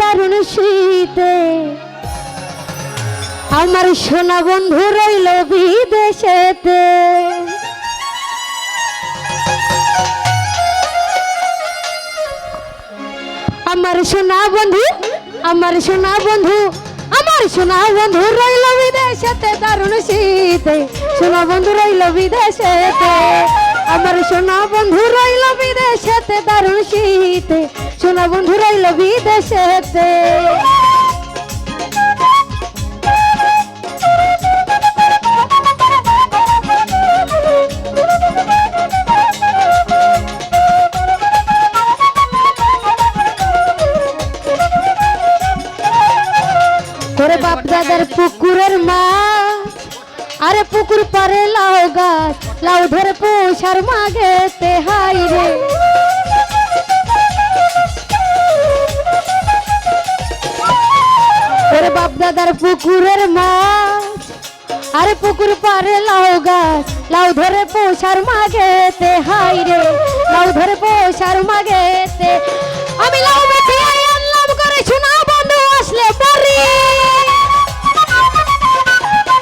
দারুণ শীতে। আমার সোনা বন্ধু রইল বিদেশেতে। আমার সোনা বন্ধু, আমার সোনা বন্ধু, আমার সোনা বন্ধু রইল বিদেশেতে, দারুণ শীতে। সোনা বন্ধু রইল বিদেশেতে, আমার সোনা বন্ধু রইল বিদেশেতে, দারুণ শীতে। সোনা বন্ধু, রইল বিদেশেতে। ওরে বাপ দাদার পুকুরের মাছ, আরে পুকুর পারে লাউ গাছ, লাউ ধরে পোষার মাগে তে হাই রে। ওরে বাপ দাদার পুকুরের মাছ। আরে পুকুর পারে লাউ গাছ, লাউ ধরে পোষার মাগে তে হাই রে। লাউ ধরে পোষার মাগে তে আমি লাউ বেশি আনলাম করে শোনা বন্ধু আসলে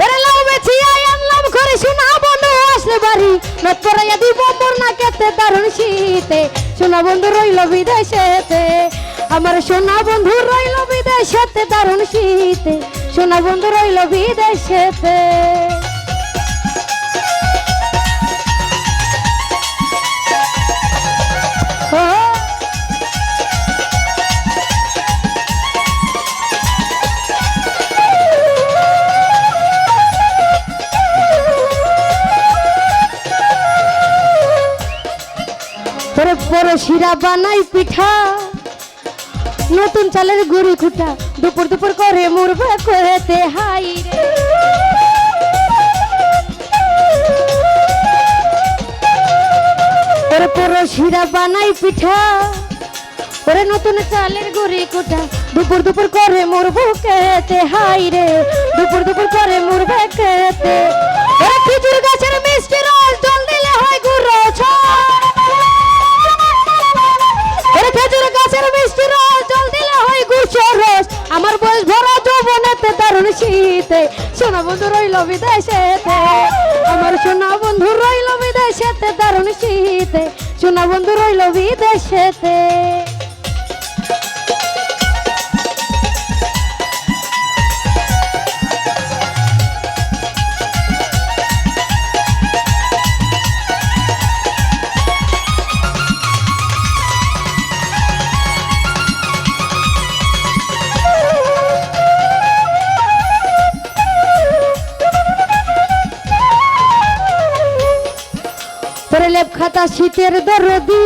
ওরে লাউ আনলাম করে শোনা বন্ধু আসলে বাড়ি। নত পরাইয়া দিব না কেতে দারুণ শীতে। সোনা বন্ধু রইল বিদেশেতে। আমার সোনা বন্ধু রইল বিদেশেতে দারুণ শীতে সোনা বন্ধু রইল বিদেশেতে। তোরে বড় শিরা বানাই পিঠা। নতুন চালের গুড়ি খুঁটা, দুপুর দুপুর করে মুরবে করেতে হাই রে। বড় শিরা বানাই পিঠা, ওরে নতুন চালের গুড়ি কুটা দুপুর দুপুর করে মোর বুকেতে হাই রে। দুপুর দুপুর করে মোর বুকেতে ওরে খেজুর দারুণ শীতে সোনা বন্ধু রইল বিদেশেতে। আমার সোনা বন্ধু রইল বিদেশেতে দারুণ শীতে সোনা বন্ধু রইল বিদেশেতে। খাতা শীতের দরদি।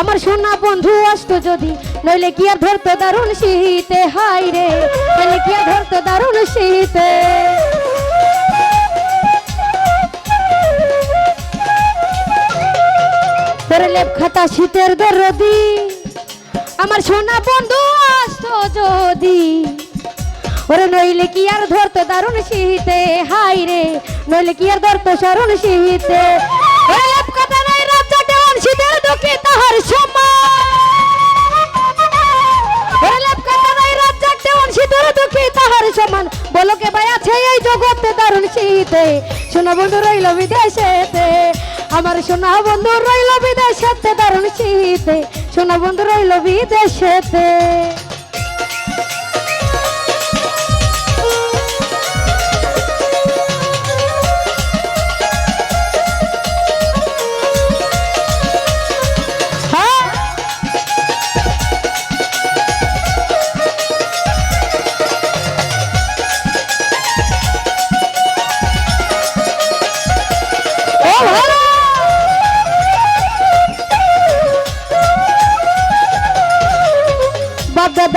আমার সোনা বন্ধু আসতো যদি, নইলে কি আর ধরতো দারুণ শীতে? হাই রে, নইলে কি আর ধরতো দারুণ শীতে? তোরে লেপ খাতা শীতের দরদি। আমার সোনা বন্ধু আসতো যদি, ওরে নইলে কি আর ধরতো দারুণ শীতে? হাই রে, নইলে কি আর ধরতো সরুণ শীতে? সোনা বন্ধু রইল বিদেশেতে, আমার সোনা বন্ধু রইল বিদেশেতে, দারুণ শীতে, সোনা বন্ধু রইল বিদেশেতে।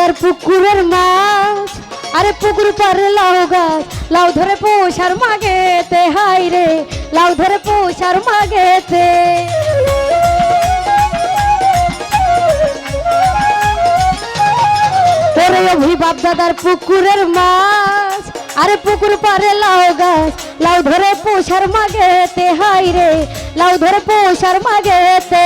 বাপদাদার পুকুরের মাছ। আরে পুকুর পারে লাউ গাছ। লাউ ধরে পোষার মাগেতে হাই রে। লাউ ধরে পোষার মাগেতে। তোরে অভিভাব দাদার পুকুরের মাছ। আরে পুকুর পারে লাউ গাছ। লাউ ধরে পোষার মাগেতে হাই রে। লাউ ধরে পোষার মাগেতে।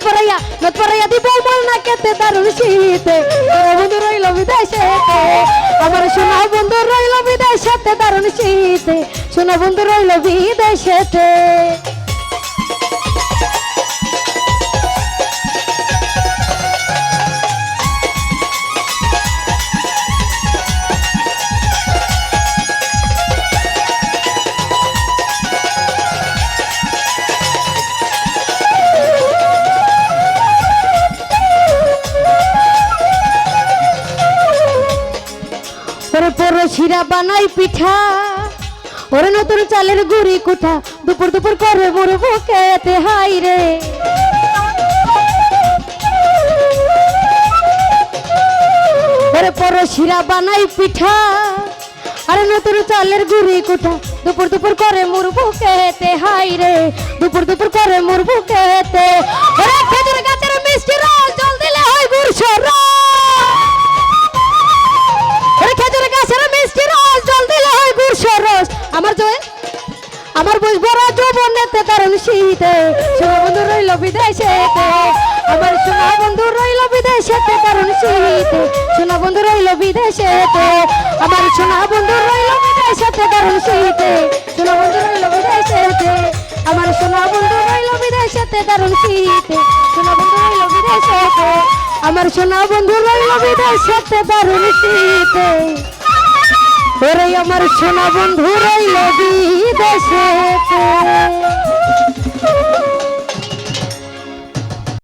নতপরাইয়া নতপরাইয়া দিব মল না কেতে দারুণ শীতে বন্ধু রইল বিদেশে আমার সোনা বন্ধু রইল বিদেশেতে দারুণ শীতে সোনা বন্ধু রইল বিদেশেতে শিরা বানাই পিঠা। ওরে নতুন চালের গুড়ি কুঠা, দুপুর দুপুর করে মোর বুকেতে হাই রে। ওরে পরো শিরা বানাই পিঠা, আরে নতুন চালের গুড়ি কুঠা, দুপুর দুপুর করে মোর বুকেতে হাই রে। দুপুর দুপুর করে মোর বুকেতে যৌবনেতে কারণ শীতে। সোনা বন্ধু রইল বিদেশেতে আমার সোনা বন্ধু রইল বিদেশেতে কারণ শীতে। সোনা বন্ধু রইল বিদেশেতে আমার সোনা বন্ধু রইল বিদেশেতে কারণ শীতে। সোনা বন্ধু রইল বিদেশেতে আমার সোনা বন্ধু রইল বিদেশেতে কারণ শীতে। সোনা বন্ধু রইল বিদেশেতে আমার সোনা বন্ধু রইল বিদেশেতে দারুণ শীতে। ওরে আমার সোনা বন্ধু রইল বিদেশেতে Thank you.